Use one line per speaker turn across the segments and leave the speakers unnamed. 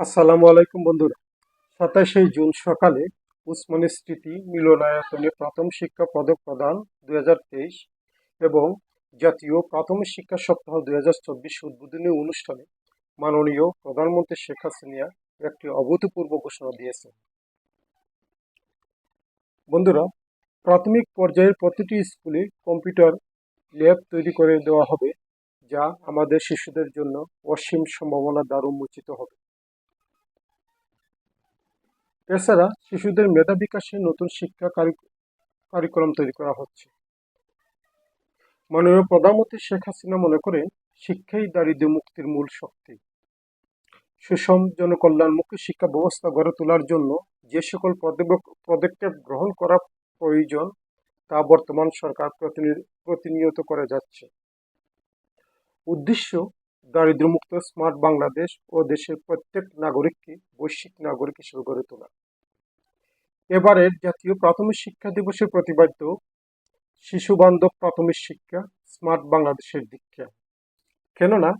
আসসালামু আলাইকুম বন্ধুরা। সাতাশে জুন সকালে উসমানী স্মৃতি মিলনায়তনে প্রাথমিক শিক্ষা পদক প্রদান দু হাজার তেইশ এবং জাতীয় প্রাথমিক শিক্ষা সপ্তাহ দুই হাজার চব্বিশ উদ্বোধনী অনুষ্ঠানে মাননীয় প্রধানমন্ত্রী শেখ হাসিনা একটি অভূতপূর্ব ঘোষণা দিয়েছেন। বন্ধুরা, প্রাথমিক পর্যায়ের প্রতিটি স্কুলে কম্পিউটার ল্যাব তৈরি করে দেওয়া হবে, যা আমাদের শিশুদের জন্য অসীম সম্ভাবনা দ্বার উন্মোচিত হবে। এছাড়া শিশুদের মেধা বিকাশে নতুন শিক্ষা কারি- কারিকুলাম তৈরি করা হচ্ছে। মাননীয় প্রধানমন্ত্রী শেখ হাসিনা মনে করেন, শিক্ষাই দারিদ্র্য মুক্তির মূল শক্তি। সুষম জনকল্যাণমুখী শিক্ষা ব্যবস্থা গড়ে তোলার জন্য যে সকল পদক্ষেপ গ্রহণ করা প্রয়োজন, তা বর্তমান সরকার প্রতিনি- প্রতিনিয়ত করে যাচ্ছে। উদ্দেশ্য দারিদ্র্যমুক্ত স্মার্ট বাংলাদেশ ও দেশের প্রত্যেক নাগরিককে বৈশ্বিক নাগরিক হিসেবে গড়ে তোলা। এবারের জাতীয় প্রাথমিক শিক্ষা দিবসের প্রতিপাদ্য শিশু বান্ধব প্রাথমিক শিক্ষা, স্মার্ট বাংলাদেশের দীক্ষা। কেননা,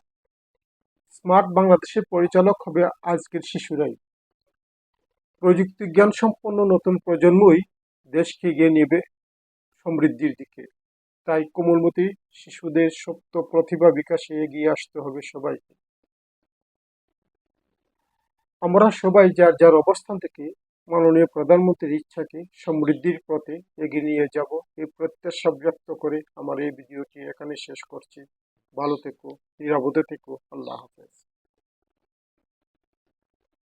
স্মার্ট বাংলাদেশের পরিচালক হবে আজকের শিশুরাই। প্রযুক্তি জ্ঞান সম্পন্ন নতুন প্রজন্মই দেশকে এগিয়ে নেবে সমৃদ্ধির দিকে। তাই কোমলমতি শিশুদের সপ্ত প্রতিভা বিকাশে এগিয়ে আসতে হবে সবাইকে। আমরা সবাই যার যার অবস্থান থেকে মাননীয় প্রধানমন্ত্রীর ইচ্ছাকে সমৃদ্ধির পথে এগিয়ে নিয়ে যাব। এই প্রত্যাশা ব্যক্ত করে আমার এই ভিডিওটি এখানে শেষ করছি। ভালো থেকো, নিরাপদে থেকো। আল্লাহ হাফেজ।